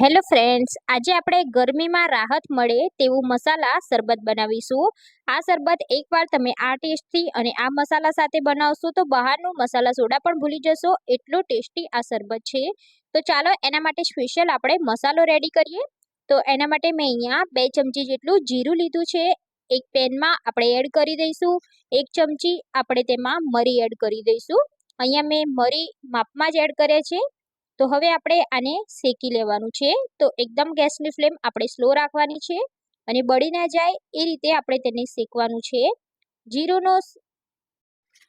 Hello friends, આજે આપણે ગરમીમાં રાહત મળે તેવું મસાલા શરબત બનાવીશું. આ શરબત એકવાર તમે આ ટેસ્ટથી અને આ મસાલા સાથે બનાવશો તો બહારનું મસાલા સોડા પણ ભૂલી જશો. એટલો ટેસ્ટી આ શરબત છે. તો ચાલો એના માટે સ્પેશિયલ આપણે મસાલો રેડી કરીએ. તો એના માટે મેં અહીંયા બે ચમચી જેટલું જીરું લીધું છે. એક પેનમાં આપણે એડ કરી દઈશું. એક ચમચી આપણે તેમાં મરી એડ કરી દઈશું. અહીંયા મેં મરી માપમાં જ એડ કર્યા છે. તો હવે આપણે આને શેકી લેવાનું છે. તો એકદમ ગેસની ફ્લેમ આપણે સ્લો રાખવાની છે અને બળી ના જાય એ રીતે આપણે તેને શેકવાનું છે. જીરુંનો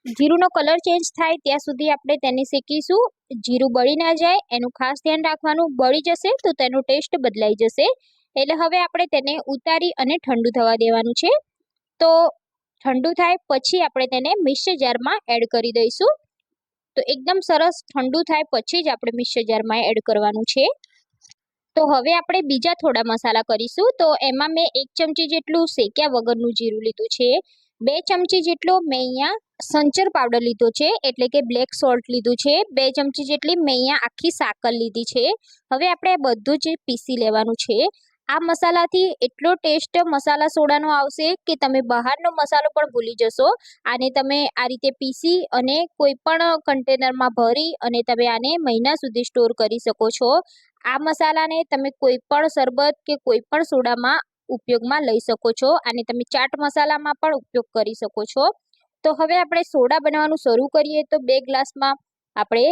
જીરુંનો કલર ચેન્જ થાય ત્યાં સુધી આપણે તેને શેકીશું. જીરું બળી ના જાય, એનું ખાસ ધ્યાન રાખવાનું. બળી જશે તો તેનો ટેસ્ટ બદલાઈ જશે. એટલે હવે આપણે તેને ઉતારી અને ઠંડુ થવા દેવાનું છે. તો ઠંડુ થાય પછી આપણે તેને મિક્સર જારમાં એડ કરી દઈશું. તો એકદમ સરસ ઠંડુ થાય પછી જ આપણે મિક્સર જારમાં એડ કરવાનું છે. તો હવે આપણે બીજા થોડા મસાલા કરીશું. તો એમાં મેં એક ચમચી જેટલું શેક્યા વગરનું જીરું લીધું છે. બે ચમચી જેટલો મેં અહીંયા સંચર પાવડર લીધો છે, એટલે કે બ્લેક સોલ્ટ લીધું છે. બે ચમચી જેટલી મેં અહીંયા આખી સાકર લીધી છે. હવે આપણે બધું જ પીસી લેવાનું છે. આ મસાલાથી એટલો ટેસ્ટ મસાલા સોડાનો આવશે કે તમે બહારનો મસાલો પણ ભૂલી જશો. આને તમે આ રીતે પીસી અને કોઈ પણ કન્ટેનરમાં ભરી અને તમે આને મહિના સુધી સ્ટોર કરી શકો છો. આ મસાલાને તમે કોઈ પણ શરબત કે કોઈ પણ સોડામાં ઉપયોગમાં લઈ શકો છો. અને તમે ચાટ મસાલામાં પણ ઉપયોગ કરી શકો છો. તો હવે આપણે સોડા બનાવવાનું શરૂ કરીએ. તો બે ગ્લાસમાં આપણે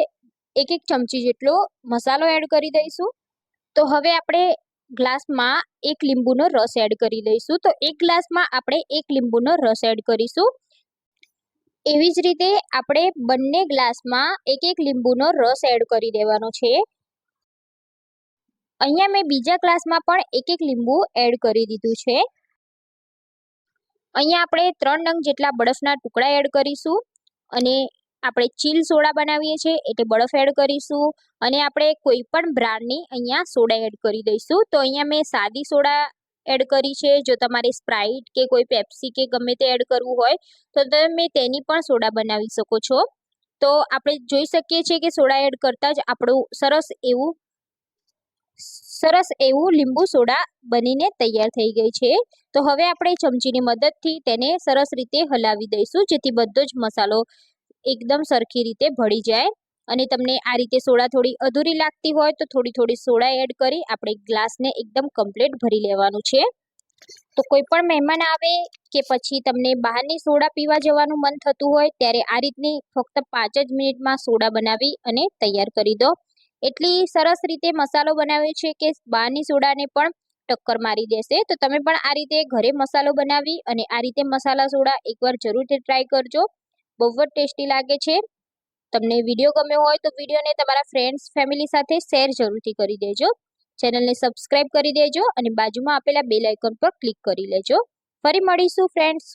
એક એક ચમચી જેટલો મસાલો એડ કરી દઈશું. તો હવે આપણે ગ્લાસમાં એક લીંબુનો રસ એડ કરી દઈશું તો એક ગ્લાસમાં આપણે એક લીંબુનો રસ એડ કરીશું. એવી જ રીતે આપણે બંને ગ્લાસમાં એક એક લીંબુનો રસ એડ કરી દેવાનો છે. અહીંયા મેં બીજા ગ્લાસમાં પણ એક એક લીંબુ એડ કરી દીધું છે. અહીંયા આપણે ત્રણ નંગ જેટલા બરફના ટુકડા એડ કરીશું. અને આપણે ચીલ સોડા બનાવીએ છીએ, એટલે બરફ એડ કરીશું અને આપણે કોઈ પણ બ્રાન્ડની અહીંયા સોડા એડ કરી દઈશું. તો અહીંયા મેં સાદી સોડા એડ કરી છે, જો તમારે સ્પ્રાઇટ કે કોઈ પેપ્સી કે ગમે તે એડ કરવું હોય, તો તમે તેની પણ સોડા બનાવી શકો છો. તો આપણે જોઈ શકીએ છીએ કે સોડા એડ કરતાં જ આપણું સરસ એવું સરસ એવું લીંબુ સોડા બનીને તૈયાર થઈ ગઈ છે. તો હવે આપણે ચમચીની મદદથી તેને સરસ રીતે હલાવી દઈશું, જેથી બધો જ મસાલો એકદમ સરખી રીતે ભળી જાય અને તમને આ રીતે સોડા થોડી અધૂરી લાગતી હોય તો થોડી થોડી સોડા એડ કરી આપણે ગ્લાસને એકદમ કમ્પ્લીટ ભરી લેવાનું છે. તો કોઈ પણ મહેમાન આવે કે પછી તમને બહારની સોડા પીવા જવાનું મન થતું હોય ત્યારે આ રીતની ફક્ત પાંચ જ મિનિટમાં સોડા બનાવી અને તૈયાર કરી દો. એટલી સરસ રીતે મસાલો બનાવ્યો છે કે બહારની સોડાને પણ ટક્કર મારી દેશે. તો તમે પણ આ રીતે ઘરે મસાલો બનાવી અને આ રીતે મસાલા સોડા એકવાર જરૂરથી ટ્રાય કરજો. બહુ જ ટેસ્ટી લાગે છે. તમને વીડિયો ગમ્યો હોય તો વિડીયોને તમારા ફ્રેન્ડ્સ ફેમિલી સાથે શેર જરૂરથી કરી દેજો. ચેનલને સબસ્ક્રાઈબ કરી દેજો અને બાજુમાં આપેલા બેલ આઇકન પર ક્લિક કરી લેજો. ફરી મળીશું ફ્રેન્ડ્સ